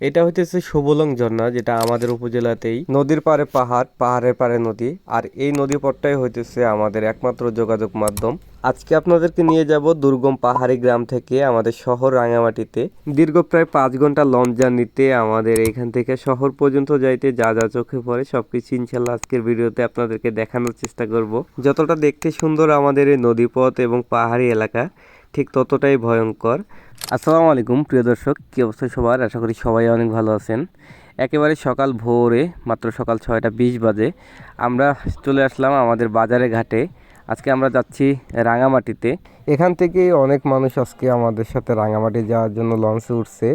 এটা হইতেছে সুবলং ঝর্ণা, যেটা আমাদের উপজেলাতেই নদীর পারে পাহাড়, পাহাড়ের পারে নদী। আর এই নদী পথটাই হইতেছে আমাদের একমাত্র যোগাযোগ মাধ্যম। আজকে আপনাদেরকে নিয়ে যাব দুর্গম পাহাড়ি গ্রাম থেকে আমাদের শহর রাঙামাটিতে। দীর্ঘ প্রায় পাঁচ ঘণ্টা লঞ্চ জার্নিতে আমাদের এখান থেকে শহর পর্যন্ত যাইতে যা যা চোখে পড়ে সবকিছু ইনশাল্লাহ আজকের ভিডিওতে আপনাদেরকে দেখানোর চেষ্টা করব। যতটা দেখতে সুন্দর আমাদের এই নদীপথ এবং পাহাড়ি এলাকা, ঠিক ততটাই ভয়ঙ্কর। আসসালামু আলাইকুম, প্রিয় দর্শক, কী অবস্থা সবার? আশা করি সবাই অনেক ভালো আছেন। একেবারে সকাল ভোরে, মাত্র সকাল ছয়টা বিশ বাজে, আমরা চলে আসলাম আমাদের বাজারে ঘাটে। আজকে আমরা যাচ্ছি রাঙামাটিতে। এখান থেকে অনেক মানুষ আজকে আমাদের সাথে রাঙামাটি যাওয়ার জন্য লঞ্চে উঠছে।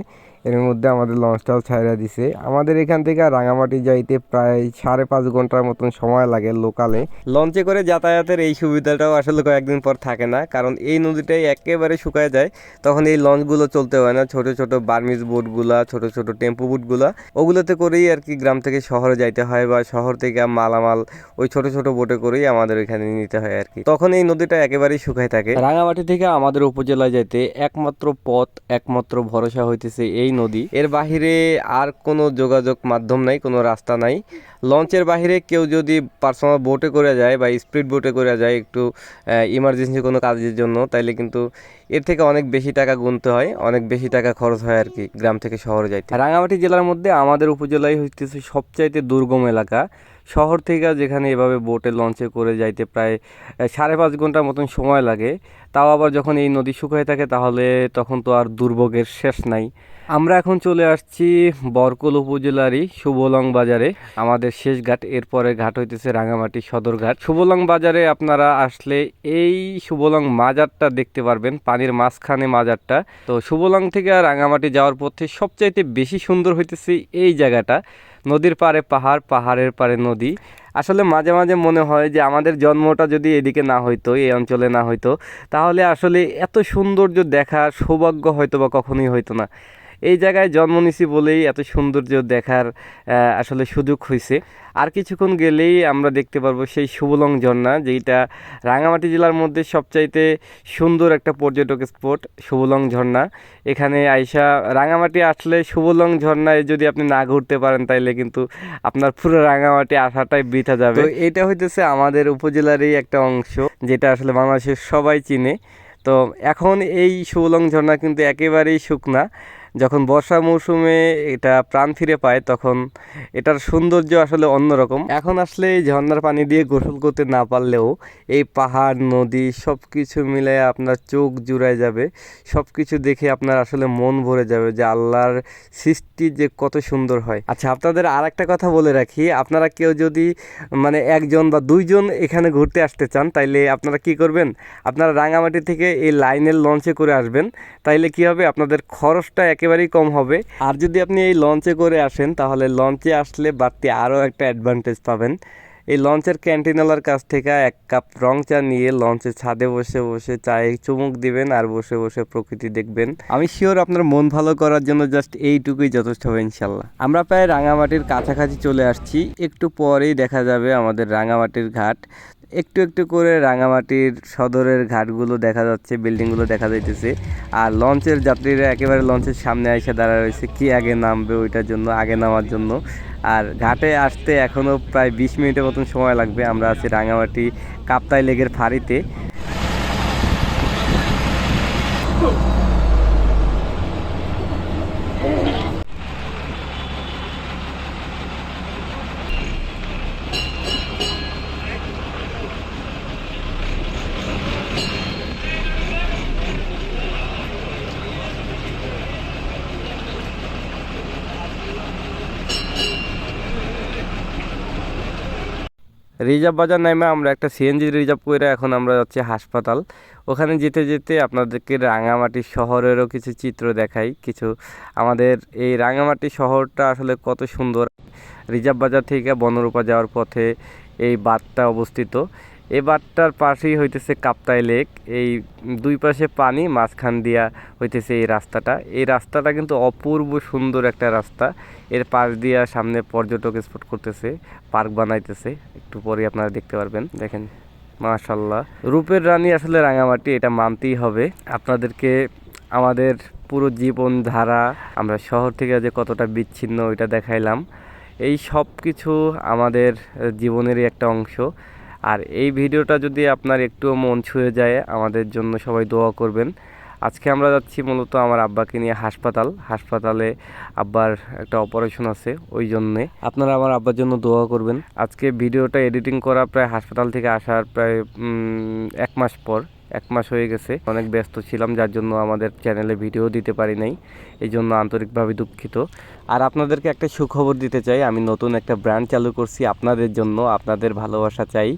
এর মধ্যে আমাদের লঞ্চটাও ছাইরা দিছে। আমাদের এখান থেকে রাঙামাটি যাইতে প্রায় সাড়ে পাঁচ ঘণ্টার মতন সময় লাগে লোকালে। লঞ্চে করে যাতায়াতের এই সুবিধাটাও আসলে কয়েকদিন পর থাকে না, কারণ এই নদীটাই একেবারে শুকায় যায়, তখন এই লঞ্চগুলো চলতে হয় না। ছোট ছোট বার্মিজ বোটগুলা, ছোট ছোট টেম্পো বোটগুলা, ওগুলোতে করেই আর কি গ্রাম থেকে শহরে যাইতে হয় বা শহর থেকে মালামাল ওই ছোট ছোট বোটে করেই আমাদের এখানে নিতে হয় আর কি। তখন এই নদীটা একেবারেই শুকায় থাকে। রাঙামাটি থেকে আমাদের উপজেলায় যাইতে একমাত্র পথ, একমাত্র ভরসা হইতেছে এই নদী। এর বাহিরে আর কোনো যোগাযোগ মাধ্যম নাই কোনো রাস্তা নাই। লঞ্চের বাহিরে কেউ যদি পার্সোনাল বোটে করে যায় বা স্পিড বোটে করে যায় একটু ইমার্জেন্সি কোনো কাজের জন্য, তাইলে কিন্তু এর থেকে অনেক বেশি টাকা গুনতে হয়, অনেক বেশি টাকা খরচ হয় আর কি গ্রাম থেকে শহরে যাইতে। রাঙামাটি জেলার মধ্যে আমাদের উপজেলায় হইতেছে সবচাইতে দুর্গম এলাকা। শহর থেকে যেখানে এভাবে বোটে লঞ্চে করে যাইতে প্রায় সাড়ে পাঁচ ঘণ্টার মতন সময় লাগে। তাও আবার যখন এই নদী শুকায় থাকে তাহলে তখন তো আর দুর্ভোগের শেষ নাই। আমরা এখন চলে আসছি বরকল উপজেলারই সুবলং বাজারে। আমাদের শেষ ঘাট, এরপরে ঘাট হইতেছে রাঙামাটি সদর ঘাট। সুবলং বাজারে আপনারা আসলে এই সুবলং মাজারটা দেখতে পারবেন, পানির মাঝখানে মাজারটা। তো সুবলং থেকে রাঙামাটি যাওয়ার পথে সবচাইতে বেশি সুন্দর হইতেছে এই জায়গাটা, নদীর পাড়ে পাহাড়, পাহাড়ের পাড়ে নদী। আসলে মাঝে মাঝে মনে হয় যে আমাদের জন্মটা যদি এদিকে না হইতো, এই অঞ্চলে না হইতো, তাহলে আসলে এত সৌন্দর্য দেখার সৌভাগ্য হয়তো বা কখনোই হইতো না। এই জায়গায় জন্ম নিছি বলেই এত সৌন্দর্য দেখার আসলে সুযোগ হয়েছে আর কিছুক্ষণ গেলেই আমরা দেখতে পারব সেই সুবলং ঝর্ণা যেটা রাঙামাটি জেলার মধ্যে সবচাইতে সুন্দর একটা পর্যটক স্পট, সুবলং ঝর্ণা। এখানে আইসা রাঙামাটি আসলে সুবলং ঝর্ণায় যদি আপনি না ঘুরতে পারেন, তাইলে কিন্তু আপনার পুরো রাঙামাটি আসাটাই বৃথা যাবে। এটা হইতেছে আমাদের উপজেলারই একটা অংশ, যেটা আসলে বাংলাদেশের সবাই চিনে। তো এখন এই সুবলং ঝর্ণা কিন্তু একেবারেই শুকনা। যখন বর্ষা মৌসুমে এটা প্রাণ ফিরে পায়, তখন এটার সৌন্দর্য আসলে অন্যরকম। এখন আসলে এই ঝর্ণার পানি দিয়ে গোসল করতে না পারলেও এই পাহাড়, নদী সব কিছু মিলে আপনার চোখ জুড়ায় যাবে। সব কিছু দেখে আপনার আসলে মন ভরে যাবে যে আল্লাহর সৃষ্টি যে কত সুন্দর হয়। আচ্ছা আপনাদের আর একটা কথা বলে রাখি, আপনারা কেউ যদি মানে একজন বা দুইজন এখানে ঘুরতে আসতে চান, তাইলে আপনারা কি করবেন? আপনারা রাঙামাটি থেকে এই লাইনের লঞ্চে করে আসবেন। তাইলে কি হবে? আপনাদের খরচটা একেবারেই কম হবে। আর যদি আপনি এই লঞ্চে করে আসেন, তাহলে লঞ্চে আসলে বাড়তি আরও একটা অ্যাডভান্টেজ পাবেন। এই লঞ্চের ক্যান্টিনওয়ালার কাছ থেকে এক কাপ রং চা নিয়ে লঞ্চের ছাদে বসে বসে চায়ে চুমুক দিবেন আর বসে বসে প্রকৃতি দেখবেন। আমি শিওর আপনার মন ভালো করার জন্য জাস্ট এইটুকুই যথেষ্ট হবে ইনশাল্লাহ। আমরা প্রায় রাঙামাটির কাছাকাছি চলে আসছি। একটু পরেই দেখা যাবে আমাদের রাঙামাটির ঘাট। একটু একটু করে রাঙামাটির সদরের ঘাটগুলো দেখা যাচ্ছে, বিল্ডিংগুলো দেখা যাইতেছে। আর লঞ্চের যাত্রীরা একেবারে লঞ্চের সামনে এসে দাঁড়া রয়েছে, কি আগে নামবে ওইটার জন্য, আগে নামার জন্য। আর ঘাটে আসতে এখনও প্রায় বিশ মিনিটের মতন সময় লাগবে, আমরা আছি রাঙামাটি কাপ্তাই লেগের ফাঁড়িতে। রিজার্ভ বাজার নামে আমরা একটা সিএনজি রিজার্ভ করে এখন আমরা যাচ্ছি হাসপাতাল। ওখানে যেতে যেতে আপনাদেরকে রাঙামাটি শহরেরও কিছু চিত্র দেখাই, কিছু আমাদের এই রাঙামাটি শহরটা আসলে কত সুন্দর। রিজার্ভ বাজার থেকে বনরূপা যাওয়ার পথে এই বাঁধটা অবস্থিত। এই বাঁধটার পাশেই হইতেছে কাপ্তাই লেক। এই দুই পাশে পানি, মাঝখান দিয়া হইতেছে এই রাস্তাটা। এই রাস্তাটা কিন্তু অপূর্ব সুন্দর একটা রাস্তা। এর পাশ দিয়া সামনে পর্যটক স্পট করতেছে পার্ক বানাইতেছে। একটু পরে আপনারা দেখতে পারবেন। দেখেন মাশাল্লাহ রূপের রানী আসলে রাঙামাটি, এটা মানতেই হবে। আপনাদেরকে আমাদের পুরো জীবনধারা, আমরা শহর থেকে যে কতটা বিচ্ছিন্ন, ওইটা দেখাইলাম। এই সব কিছু আমাদের জীবনেরই একটা অংশ। আর এই ভিডিওটা যদি আপনার একটুও মন ছুঁয়ে যায়, আমাদের জন্য সবাই দোয়া করবেন। আজকে আমরা যাচ্ছি মূলত আমার আব্বাকে নিয়ে হাসপাতাল। হাসপাতালে আব্বার একটা অপারেশন আছে, ওই জন্যে আপনারা আমার আব্বার জন্য দোয়া করবেন। আজকে ভিডিওটা এডিটিং করা প্রায় হাসপাতাল থেকে আসার প্রায় এক মাস পর। এক মাস হয়ে গেছে। অনেক ব্যস্ত ছিলাম, যার জন্য আমাদের চ্যানেলে ভিডিও দিতে পারি নাই। এই জন্য আন্তরিকভাবে দুঃখিত। আর আপনাদেরকে একটা সুখবর দিতে চাই, আমি নতুন একটা ব্র্যান্ড চালু করছি আপনাদের জন্য, আপনাদের ভালোবাসা চাই।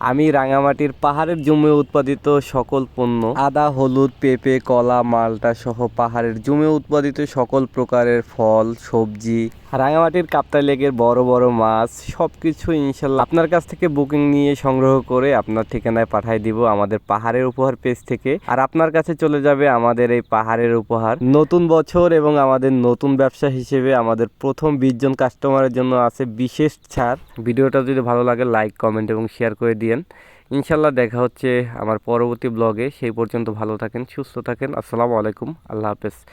আমি রাঙামাটির পাহাড়ের জমে উৎপাদিত সকল পণ্য, আদা, হলুদ, পেঁপে, কলা, মালটা সহ পাহাড়ের জমে উৎপাদিত সকল প্রকারের ফল, সবজি, রাঙামাটির কাপ্তাই লেগের বড় বড় মাছ সব কিছু ইনশাল্লাহ আপনার কাছ থেকে বুকিং নিয়ে সংগ্রহ করে আপনার ঠিকানায় পাঠিয়ে দিব আমাদের পাহাড়ের উপহার পেজ থেকে। আর আপনার কাছে চলে যাবে আমাদের এই পাহাড়ের উপহার। নতুন বছর এবং আমাদের নতুন ব্যবসা হিসেবে আমাদের প্রথম বিশ জন কাস্টমারের জন্য আছে বিশেষ ছাড়। ভিডিওটা যদি ভালো লাগে লাইক কমেন্ট এবং শেয়ার করে দিয়েন। ইনশাল্লাহ দেখা হচ্ছে আমার পরবর্তী ব্লগে সেই পর্যন্ত ভালো থাকেন, সুস্থ থাকেন। আসসালামু আলাইকুম। আল্লাহ হাফেজ।